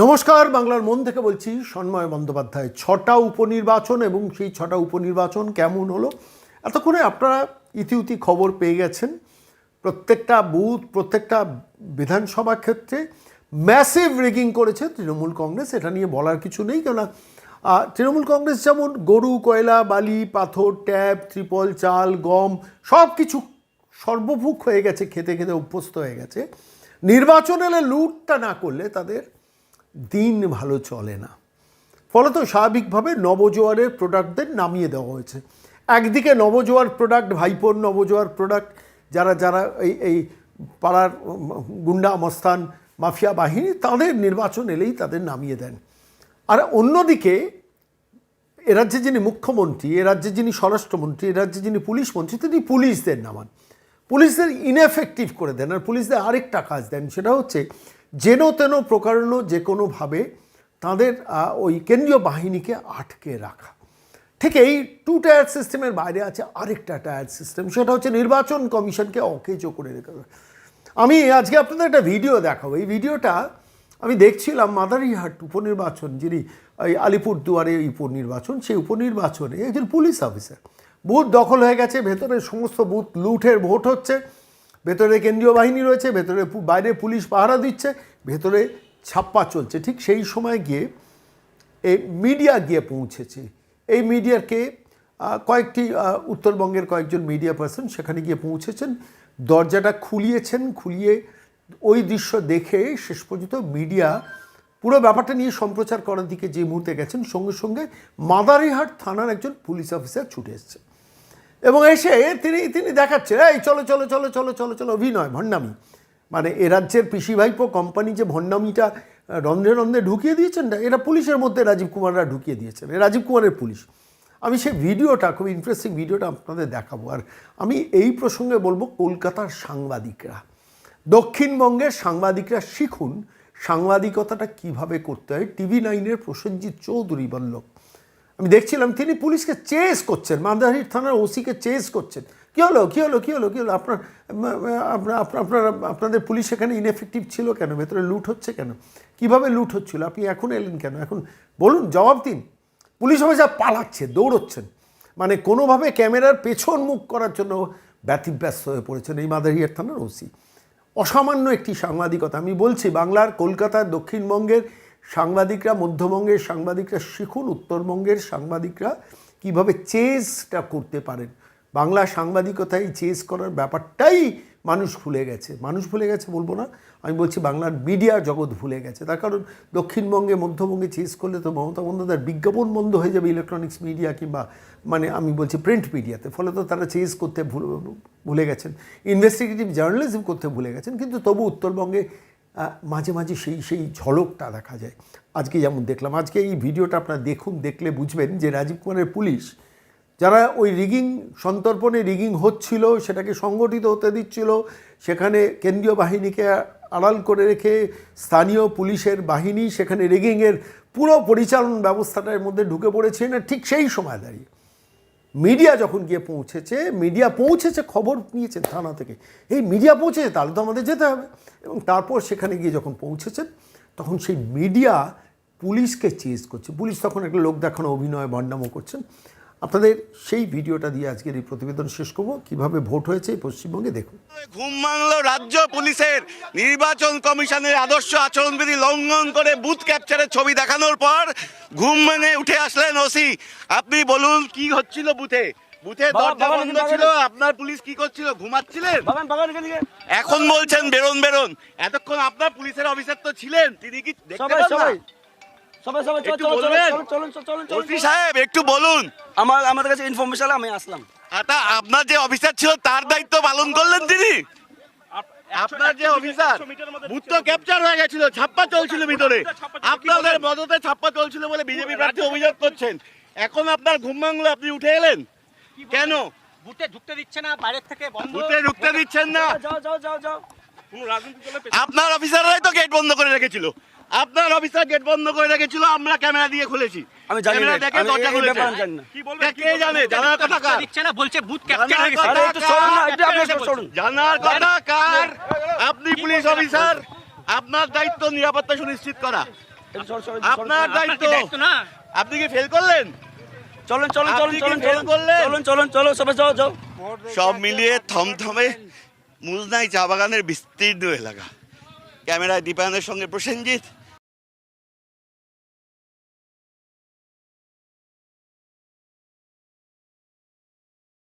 নমস্কার, বাংলার মন থেকে বলছি সন্ময় বন্দ্যোপাধ্যায়। ছটা উপনির্বাচন এবং সেই ছটা উপনির্বাচন কেমন হলো? এতক্ষণে আপনারা ইতিউতি খবর পেয়ে গেছেন। প্রত্যেকটা বুথ, প্রত্যেকটা বিধানসভা ক্ষেত্রে ম্যাসিভ রিগিং করেছে তৃণমূল কংগ্রেস। এটা নিয়ে বলার কিছু নেই কেননা তৃণমূল কংগ্রেস যেমন গরু, কয়লা, বালি, পাথর ট্যাব ত্রিপল, চাল, গম সব কিছু সর্বভুক হয়ে গেছে, খেতে খেতে অভ্যস্ত হয়ে গেছে। নির্বাচন এলে লুটটা না করলে তাদের দিন ভালো চলে না। ফলত স্বাভাবিকভাবে নবজোয়ারের প্রোডাক্টদের নামিয়ে দেওয়া হয়েছে। একদিকে নবজোয়ার প্রোডাক্ট, ভাইপোর নবজোয়ার প্রোডাক্ট, যারা যারা এই এই পাড়ার গুন্ডা, মস্তান, মাফিয়া বাহিনী, তাদের নির্বাচন এলেই তাদের নামিয়ে দেন। আর অন্যদিকে এ রাজ্যে যিনি মুখ্যমন্ত্রী, এ রাজ্যে যিনি স্বরাষ্ট্রমন্ত্রী, এ রাজ্যে যিনি পুলিশ মন্ত্রী, তিনি পুলিশদের নামান। পুলিশদের ইনএফেক্টিভ করে দেন আর পুলিশদের আরেকটা কাজ দেন, সেটা হচ্ছে যেন তেন প্রকারণ যে কোনোভাবে তাদের ওই কেন্দ্রীয় বাহিনীকে আটকে রাখা। ঠিক এই টু টায়ার সিস্টেমের বাইরে আছে আরেকটা টায়ার সিস্টেম সেটা হচ্ছে নির্বাচন কমিশনকে অকেজো করে রেখে। আমি আজকে আপনাদের একটা ভিডিও দেখাবো। এই ভিডিওটা আমি দেখছিলাম মাদারিহাট উপনির্বাচন, যিনি, এই আলিপুর দুয়ারে এই উপনির্বাচন, সেই উপনির্বাচনে একজন পুলিশ অফিসার বুথ দখল হয়ে গেছে ভেতরে সমস্ত বুথ লুঠের ভোট হচ্ছে। ভেতরে কেন্দ্রীয় বাহিনী রয়েছে, ভেতরে বাইরে পুলিশ পাহারা দিচ্ছে, ভেতরে ছাপ্পা চলছে। ঠিক সেই সময় গিয়ে এই মিডিয়া গিয়ে পৌঁছেছে। এই মিডিয়াকে কয়েকটি উত্তরবঙ্গের কয়েকজন মিডিয়া পার্সন সেখানে গিয়ে পৌঁছেছেন। দরজাটা খুলিয়েছেন, খুলিয়ে ওই দৃশ্য দেখে শেষ পর্যন্ত মিডিয়া পুরো ব্যাপারটা নিয়ে সম্প্রচার করার দিকে যে মুহূর্তে গেছেন, সঙ্গে সঙ্গে মাদারিহাট থানার একজন পুলিশ অফিসার ছুটে এসছে এবং এসে তিনি তিনি দেখাচ্ছেন এই চলো চলো চলো চলো চলো চলো অভিনয় ভণ্ডামি। মানে এ রাজ্যের পিসি ভাইপো কোম্পানি যে ভণ্ডামিটা আহ, রন্ধে রন্ধে ঢুকিয়ে দিয়েছেন না এটা পুলিশের মধ্যে রাজীব কুমাররা ঢুকিয়ে দিয়েছেন। রাজীব কুমারের পুলিশ। আমি সেই ভিডিওটা খুব ইন্টারেস্টিং ভিডিওটা আপনাদের দেখাবো। আর আমি এই প্রসঙ্গে বলব কলকাতার সাংবাদিকরা। দক্ষিণবঙ্গের সাংবাদিকরা শিখুন সাংবাদিকতাটা কীভাবে করতে হয়। টিভি নাইনের প্রসেনজিৎ চৌধুরী বল্লভ আমি দেখছিলাম তিনি পুলিশকে চেস করছেন মাদারির থানার ওসিকে চেস করছেন। কী হলো কী হলো কী হলো কী হলো? আপনার আপনার, আপনাদের পুলিশ এখানে ইনএফেক্টিভ ছিল কেন? ভেতরে লুট হচ্ছে কেন? কীভাবে লুট হচ্ছিল? আপনি এখন এলেন কেন? এখন বলুন, জবাব দিন। পুলিশ অফিসার পালাচ্ছে, দৌড়চ্ছেন। মানে কোনোভাবে ক্যামেরার পেছন মুখ করার জন্য ব্যতিব্যস্ত হয়ে পড়েছেন এই মাদারিয়ার থানার ওসি। অসামান্য একটি সাংবাদিকতা। আমি বলছি, বাংলার কলকাতার দক্ষিণবঙ্গের সাংবাদিকরা মধ্যবঙ্গের সাংবাদিকরা, শিখুন উত্তরবঙ্গের সাংবাদিকরা কীভাবে চেসটা করতে পারেন। বাংলা সাংবাদিকতায় চেস করার ব্যাপারটাই মানুষ ভুলে গেছে। মানুষ ভুলে গেছে বলব না, আমি বলছি বাংলার মিডিয়া জগৎ ভুলে গেছে। তার কারণ দক্ষিণবঙ্গে মধ্যবঙ্গে চেস করলে তো মমতা বন্দ্যোপাধ্যায়ের বিজ্ঞাপন বন্ধ হয়ে যাবে ইলেকট্রনিক্স মিডিয়া কিংবা মানে আমি বলছি প্রিন্ট মিডিয়াতে ফলে তো তারা চেস করতে ভুল- গেছেন। ইনভেস্টিগেটিভ জার্নালিজম করতে ভুলে গেছেন। কিন্তু তবু উত্তরবঙ্গে মাঝে মাঝে সেই সেই ঝলকটা দেখা যায়। আজকে যেমন দেখলাম, আজকে এই ভিডিওটা আপনারা দেখুন, দেখলে বুঝবেন যে রাজীব কুমারের পুলিশ, যারা ওই রিগিং, সন্তর্পণে রিগিং হচ্ছিল, সেটাকে সংগঠিত হতে দিচ্ছিল, সেখানে কেন্দ্রীয় বাহিনীকে আড়াল করে রেখে স্থানীয় পুলিশের বাহিনী সেখানে রিগিংয়ের পুরো পরিচালন ব্যবস্থাটার মধ্যে ঢুকে পড়েছে। না, ঠিক সেই সময় দাঁড়িয়ে। মিডিয়া যখন গিয়ে পৌঁছেছে, মিডিয়া পৌঁছেছে খবর নিয়েছে থানা থেকে। এই মিডিয়া পৌঁছেছে, তাহলে তো আমাদের যেতে হবে। এবং তারপর সেখানে গিয়ে যখন পৌঁছেছেন তখন সেই মিডিয়া পুলিশকে চেজ করছে। পুলিশ তখন একটা লোক দেখানো, অভিনয়, বন্ডামো করছেন। আপনাদের সেই ভিডিওটা দিয়ে আজকের এই প্রতিবেদন শেষ করব। কীভাবে ভোট হয়েছে এই পশ্চিমবঙ্গে দেখুন। ঘুম ভাঙল রাজ্য পুলিশের। নির্বাচন কমিশনের আদর্শ আচরণবিধি লঙ্ঘন করে বুথ ক্যাপচারের ছবি দেখানোর পর ঘুম ভেঙে উঠে আসলেন ওসি। আপনি বলুন কি হচ্ছিল বুথে? বুথে দরজা বন্ধ ছিল আপনার পুলিশ কি করছিল? ঘুমাচ্ছিলেন? এখানে বলছেন বেরোন বেরোন। এতক্ষণ আপনার পুলিশের অফিসার তো ছিলেন তিনি কি দেখতে সবাই পান সবাই সবাই সবাই চল একটু চল চল বলবেন? চল চলুন চলুন চলুন সাহেব একটু বলুন। আমার আমাদের কাছে ইনফরমেশন আমি আসলাম। আতা আপনার যে অফিসার ছিল তার দায়িত্ব পালন করলেন তিনি? আপনার যে অফিসার বুথ তো ক্যাপচার হয়ে গেছিল ছাপ্পা চলছিল ভিতরে। আপনাদের মদতে ছাপ্পা চলছিল বলে বিজেপি প্রার্থী অভিযোগ করছেন। এখন আপনার ঘুম ভাঙলো আপনি উঠে এলেন? কেন? বুথে ঢুকতে দিচ্ছে না বাইরের থেকে বন্ধ। বুথে ঢুকতে দিচ্ছেন না। যাও যাও যাও যাও আপনার অফিসাররাই তো গেট বন্ধ করে রেখেছিল। আপনার অফিসার গেট বন্ধ করে রেখেছিল আমরা ক্যামেরা দিয়ে খুলেছি। আমি জানি না। ক্যামেরা দেখে দরজা খুলেছে। না। তা কে জানে? জানার কথা কার? দিচ্ছে না বলছে বুথ ক্যাপচার হয়ে গেছে আরে একটু সরুন না একটু আপনি সরুন জানার কথা কার? আপনি পুলিশ অফিসার আপনার দায়িত্ব নিরাপত্তা সুনিশ্চিত করা। চল, চল, চল, আপনার দায়িত্ব। কি না? আপনি কি ফেল করলেন? চলুন চলুন চলুন কি চলুন চলুন করলেন? চলুন চলুন চলুন সবাই যাও যাও। সব মিলিয়ে থমথমে মুজনাই চা বাগানের বিস্তীর্ণ এলাকা। ক্যামেরায় দীপায়নের সঙ্গে প্রসেনজিৎ।